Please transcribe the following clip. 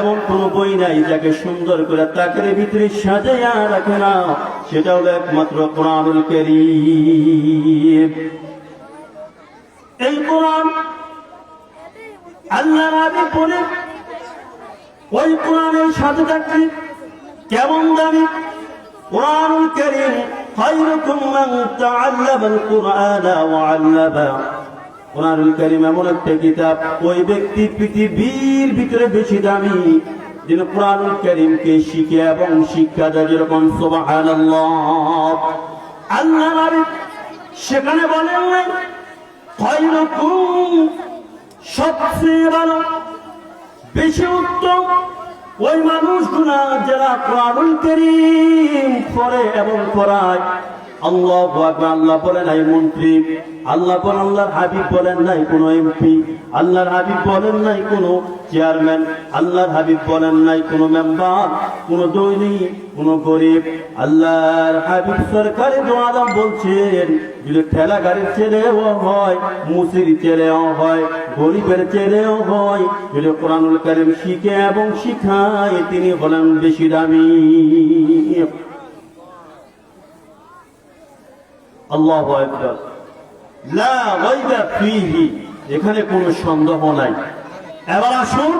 এমন কোন বই নাই যাকে সুন্দর করে তাকের ভিতরে সাজাইয়া রাখে না। সেটা হলো একমাত্র কোরআনুল কারীম। এই কোরআন আল্লাহ রাবি বলে, ওই কোরআনের সাথে থাকবে কেমন দাবি কোরআনুল কারীম, খায়রুকুম মান তাআল্লামাল কুরআনা ওয়া কোরআনুল কারীম এমন একটা কিতাব, ওই ব্যক্তি পৃথিবীর ভিতরে বেশি দামি, যিনি কোরআনুল কারীমকে শিখে এবং শিক্ষা দেয় যেরকম সুবহানাল্লাহ। আল্লাহ নবী সেখানে বলেন নাই খায়রুকুম সবচেয়ে ভালো, বেশি উত্তম ওই মানুষগুলা যারা কোরআনুল করিম পড়ে এবং পড়ায় আল্লাহ আল্লাহ বলে নাই মন্ত্রী। আল্লাহ বলেন, আল্লাহর হাবিব বলেন নাই কোন এমপি আল্লাহর হাবিব বলেন নাই কোন চেয়ারম্যান আল্লাহর হাবিব বলেন নাই কোন মেম্বার কোন দৈনিক, কোন গরিব। আল্লাহর হাবিব সরকারি দোয়ালাম বলছেন, যদি ঠেলা গাড়ির ছেলেও হয়, মুসির ছেলেও হয়, গরিবের ছেলেও হয়, যদি কোরআনুল কারিম শিখে এবং শিখায়, তিনি হলেন বেশি দামি। আল্লাহ এখানে কোনো সন্দেহ নাই। এবার আসুন।